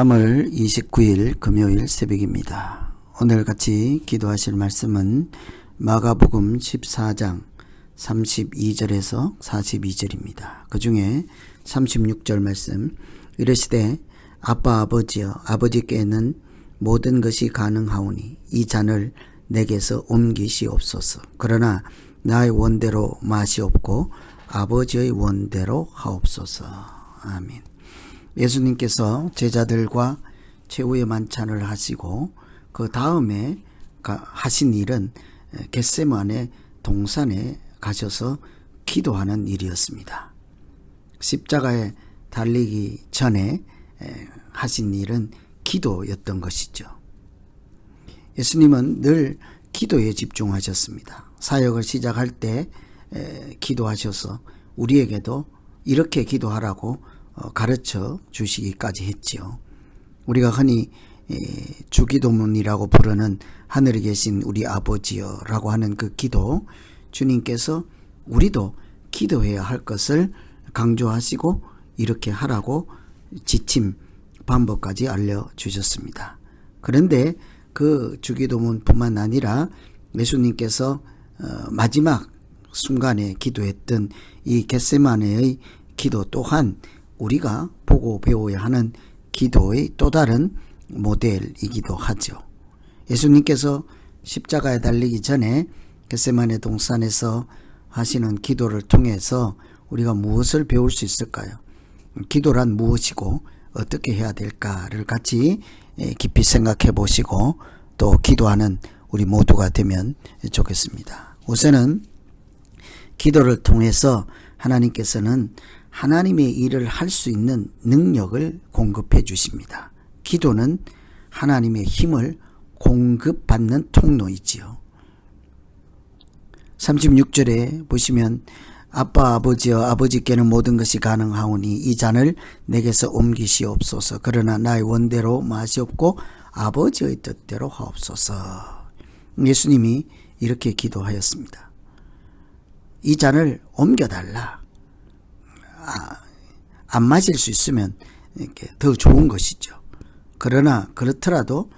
3월 29일 금요일 새벽입니다. 오늘 같이 기도하실 말씀은 마가복음 14장 32절에서 42절입니다. 그 중에 36절 말씀 이르시되 아빠 아버지여 아버지께는 모든 것이 가능하오니 이 잔을 내게서 옮기시옵소서. 그러나 나의 원대로 마시옵고 아버지의 원대로 하옵소서. 아멘. 예수님께서 제자들과 최후의 만찬을 하시고 그 다음에 하신 일은 겟세만의 동산에 가셔서 기도하는 일이었습니다. 십자가에 달리기 전에 하신 일은 기도였던 것이죠. 예수님은 늘 기도에 집중하셨습니다. 사역을 시작할 때 기도하셔서 우리에게도 이렇게 기도하라고 어, 가르쳐 주시기까지 했지요. 우리가 흔히 주기도문이라고 부르는 하늘에 계신 우리 아버지여라고 하는 그 기도 주님께서 우리도 기도해야 할 것을 강조하시고 이렇게 하라고 지침 방법까지 알려 주셨습니다. 그런데 그 주기도문뿐만 아니라 예수님께서 어, 마지막 순간에 기도했던 이 겟세마네의 기도 또한 우리가 보고 배워야 하는 기도의 또 다른 모델이기도 하죠. 예수님께서 십자가에 달리기 전에 겟세만의 동산에서 하시는 기도를 통해서 우리가 무엇을 배울 수 있을까요? 기도란 무엇이고 어떻게 해야 될까를 같이 깊이 생각해 보시고 또 기도하는 우리 모두가 되면 좋겠습니다. 우선은 기도를 통해서 하나님께서는 하나님의 일을 할 수 있는 능력을 공급해 주십니다. 기도는 하나님의 힘을 공급받는 통로이지요. 36절에 보시면 아빠 아버지여 아버지께는 모든 것이 가능하오니 이 잔을 내게서 옮기시옵소서 그러나 나의 원대로 마시옵고 아버지의 뜻대로 하옵소서 예수님이 이렇게 기도하였습니다. 이 잔을 옮겨달라. 아, 안 맞을 수 있으면 이렇게 더 좋은 것이죠. 그러나 그렇더라도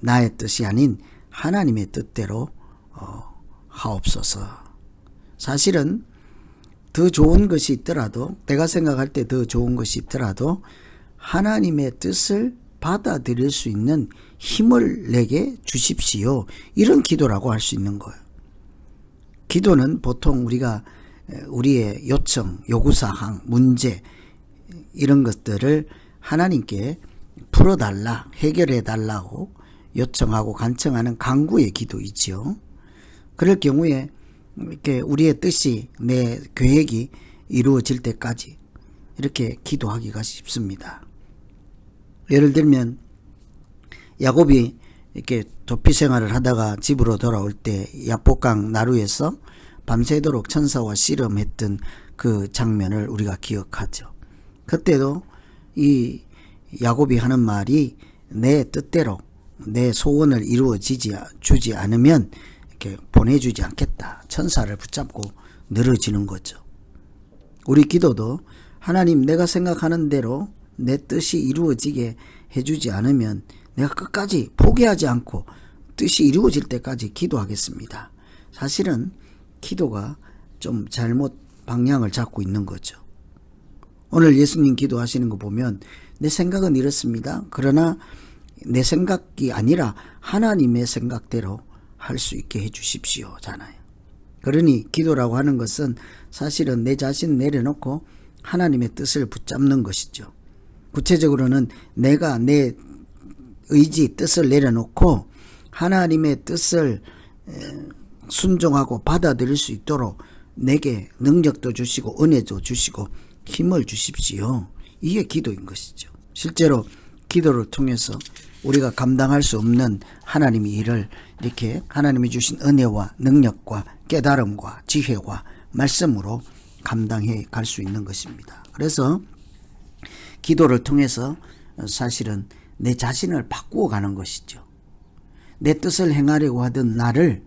나의 뜻이 아닌 하나님의 뜻대로 어, 하옵소서. 사실은 더 좋은 것이 있더라도 내가 생각할 때 더 좋은 것이 있더라도 하나님의 뜻을 받아들일 수 있는 힘을 내게 주십시오. 이런 기도라고 할 수 있는 거예요. 기도는 보통 우리가 우리의 요청, 요구사항, 문제 이런 것들을 하나님께 풀어달라, 해결해달라고 요청하고 간청하는 강구의 기도이지요. 그럴 경우에 이렇게 우리의 뜻이 내 계획이 이루어질 때까지 이렇게 기도하기가 쉽습니다. 예를 들면 야곱이 이렇게 도피 생활을 하다가 집으로 돌아올 때 야복강 나루에서 밤새도록 천사와 씨름했던 그 장면을 우리가 기억하죠. 그때도 이 야곱이 하는 말이 내 뜻대로 내 소원을 이루어지지 주지 않으면 이렇게 보내주지 않겠다. 천사를 붙잡고 늘어지는 거죠. 우리 기도도 하나님 내가 생각하는 대로 내 뜻이 이루어지게 해주지 않으면 내가 끝까지 포기하지 않고 뜻이 이루어질 때까지 기도하겠습니다. 사실은 기도가 좀 잘못 방향을 잡고 있는 거죠. 오늘 예수님 기도하시는 거 보면 내 생각은 이렇습니다. 그러나 내 생각이 아니라 하나님의 생각대로 할 수 있게 해 주십시오 잖아요. 그러니 기도라고 하는 것은 사실은 내 자신 내려놓고 하나님의 뜻을 붙잡는 것이죠. 구체적으로는 내가 내 의지 뜻을 내려놓고 하나님의 뜻을 순종하고 받아들일 수 있도록 내게 능력도 주시고 은혜도 주시고 힘을 주십시오. 이게 기도인 것이죠. 실제로 기도를 통해서 우리가 감당할 수 없는 하나님의 일을 이렇게 하나님이 주신 은혜와 능력과 깨달음과 지혜와 말씀으로 감당해 갈 수 있는 것입니다. 그래서 기도를 통해서 사실은 내 자신을 바꾸어 가는 것이죠. 내 뜻을 행하려고 하던 나를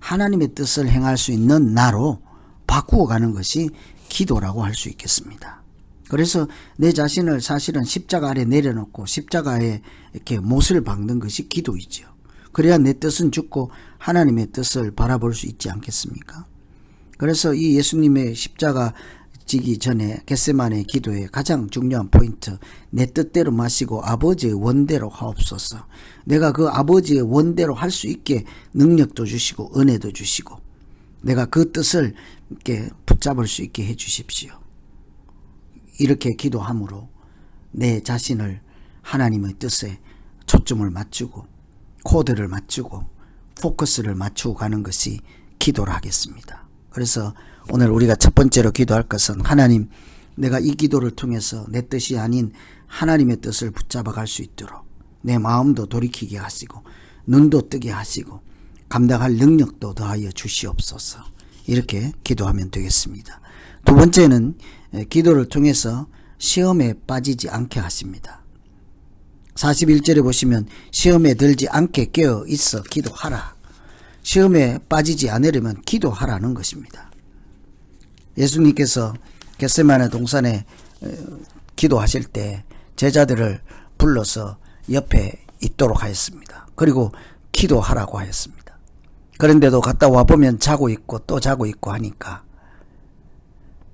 하나님의 뜻을 행할 수 있는 나로 바꾸어 가는 것이 기도라고 할 수 있겠습니다. 그래서 내 자신을 사실은 십자가 아래 내려놓고 십자가에 이렇게 못을 박는 것이 기도이죠. 그래야 내 뜻은 죽고 하나님의 뜻을 바라볼 수 있지 않겠습니까? 그래서 이 예수님의 십자가 지기 전에 겟세만의 기도의 가장 중요한 포인트 내 뜻대로 마시고 아버지의 원대로 하옵소서 내가 그 아버지의 원대로 할 수 있게 능력도 주시고 은혜도 주시고 내가 그 뜻을 이렇게 붙잡을 수 있게 해 주십시오 이렇게 기도함으로 내 자신을 하나님의 뜻에 초점을 맞추고 코드를 맞추고 포커스를 맞추고 가는 것이 기도를 하겠습니다. 그래서 오늘 우리가 첫 번째로 기도할 것은 하나님 내가 이 기도를 통해서 내 뜻이 아닌 하나님의 뜻을 붙잡아 갈 수 있도록 내 마음도 돌이키게 하시고 눈도 뜨게 하시고 감당할 능력도 더하여 주시옵소서 이렇게 기도하면 되겠습니다. 두 번째는 에, 기도를 통해서 시험에 빠지지 않게 하십니다. 41절에 보시면 시험에 들지 않게 깨어 있어 기도하라. 시험에 빠지지 않으려면 기도하라는 것입니다. 예수님께서 겟세마네 동산에 어, 기도하실 때 제자들을 불러서 옆에 있도록 하였습니다. 그리고 기도하라고 하였습니다. 그런데도 갔다 와 보면 자고 있고 또 자고 있고 하니까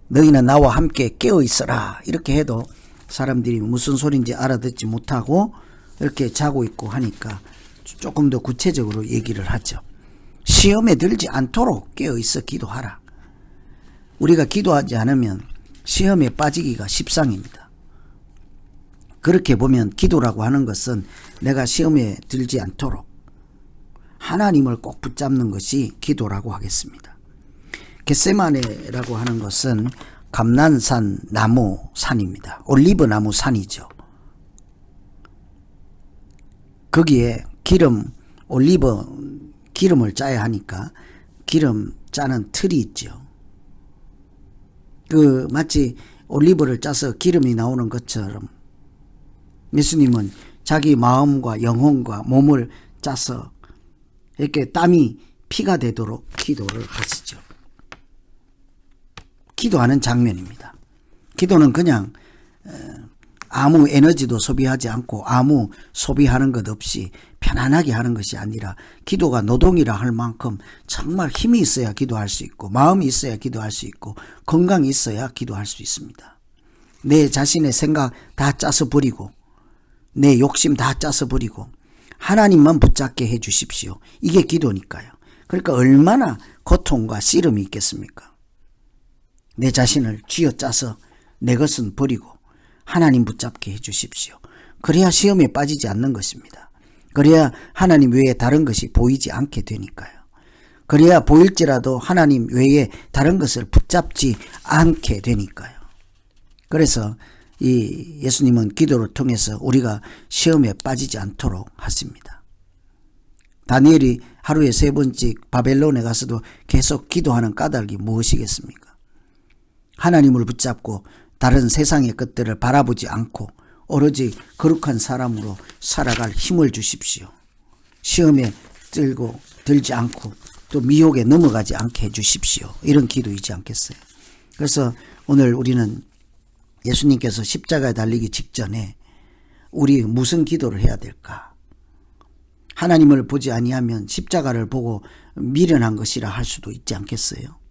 너희는 나와 함께 깨어 있어라 이렇게 해도 사람들이 무슨 소린지 알아듣지 못하고 이렇게 자고 있고 하니까 조금 더 구체적으로 얘기를 하죠. 시험에 들지 않도록 깨어 있어 기도하라. 우리가 기도하지 않으면 시험에 빠지기가 십상입니다. 그렇게 보면 기도라고 하는 것은 내가 시험에 들지 않도록 하나님을 꼭 붙잡는 것이 기도라고 하겠습니다. 겟세마네라고 하는 것은 감난산 나무 산입니다. 올리브 나무 산이죠. 거기에 기름, 올리브 기름을 짜야 하니까 기름 짜는 틀이 있죠. 그 마치 올리브를 짜서 기름이 나오는 것처럼 예수님은 자기 마음과 영혼과 몸을 짜서 이렇게 땀이 피가 되도록 기도를 하시죠. 기도하는 장면입니다. 기도는 그냥 어, 아무 에너지도 소비하지 않고 아무 소비하는 것 없이 편안하게 하는 것이 아니라 기도가 노동이라 할 만큼 정말 힘이 있어야 기도할 수 있고 마음이 있어야 기도할 수 있고 건강이 있어야 기도할 수 있습니다. 내 자신의 생각 다 짜서 버리고 내 욕심 다 짜서 버리고 하나님만 붙잡게 해 주십시오. 이게 기도니까요. 그러니까 얼마나 고통과 씨름이 있겠습니까? 내 자신을 쥐어 짜서 내 것은 버리고 하나님 붙잡게 해 주십시오. 그래야 시험에 빠지지 않는 것입니다. 그래야 하나님 외에 다른 것이 보이지 않게 되니까요. 그래야 보일지라도 하나님 외에 다른 것을 붙잡지 않게 되니까요. 그래서 이 예수님은 기도를 통해서 우리가 시험에 빠지지 않도록 하십니다. 다니엘이 하루에 세 번씩 바벨론에 가서도 계속 기도하는 까닭이 무엇이겠습니까? 하나님을 붙잡고 다른 세상의 것들을 바라보지 않고 오로지 거룩한 사람으로 살아갈 힘을 주십시오. 시험에 들고 들지 않고 또 미혹에 넘어가지 않게 해주십시오. 이런 기도이지 않겠어요. 그래서 오늘 우리는 예수님께서 십자가에 달리기 직전에 우리 무슨 기도를 해야 될까? 하나님을 보지 아니하면 십자가를 보고 미련한 것이라 할 수도 있지 않겠어요?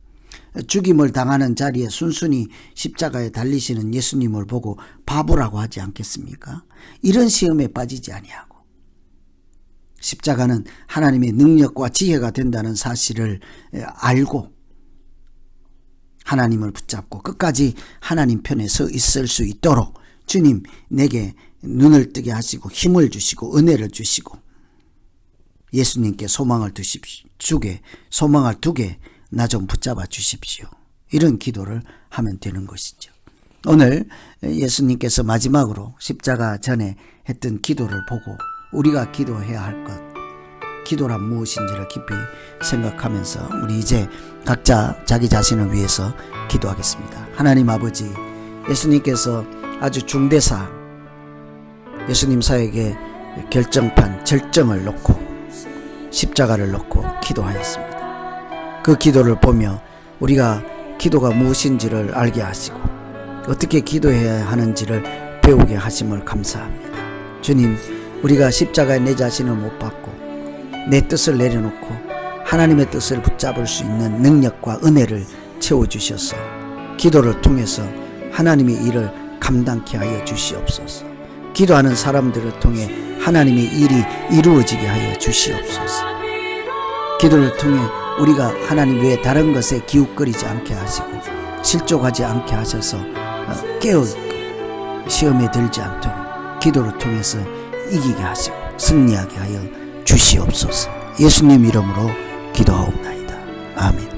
죽임을 당하는 자리에 순순히 십자가에 달리시는 예수님을 보고 바보라고 하지 않겠습니까? 이런 시험에 빠지지 아니하고 십자가는 하나님의 능력과 지혜가 된다는 사실을 알고 하나님을 붙잡고 끝까지 하나님 편에 서 있을 수 있도록 주님 내게 눈을 뜨게 하시고 힘을 주시고 은혜를 주시고 예수님께 소망을 두십시오. 주게 소망을 두게 나 좀 붙잡아 주십시오. 이런 기도를 하면 되는 것이죠. 오늘 예수님께서 마지막으로 십자가 전에 했던 기도를 보고 우리가 기도해야 할 것, 기도란 무엇인지를 깊이 생각하면서 우리 이제 각자 자기 자신을 위해서 기도하겠습니다. 하나님 아버지, 예수님께서 아주 중대사, 예수님 사에게 결정판, 절정을 놓고 십자가를 놓고 기도하였습니다. 그 기도를 보며 우리가 기도가 무엇인지를 알게 하시고 어떻게 기도해야 하는지를 배우게 하심을 감사합니다. 주님, 우리가 십자가에 내 자신을 못 받고 내 뜻을 내려놓고 하나님의 뜻을 붙잡을 수 있는 능력과 은혜를 채워주셔서 기도를 통해서 하나님의 일을 감당케 하여 주시옵소서. 기도하는 사람들을 통해 하나님의 일이 이루어지게 하여 주시옵소서. 기도를 통해 우리가 하나님 외에 다른 것에 기웃거리지 않게 하시고 실족하지 않게 하셔서 어, 깨어있고 시험에 들지 않도록 기도를 통해서 이기게 하시고 승리하게 하여 주시옵소서. 예수님 이름으로 기도하옵나이다. 아멘.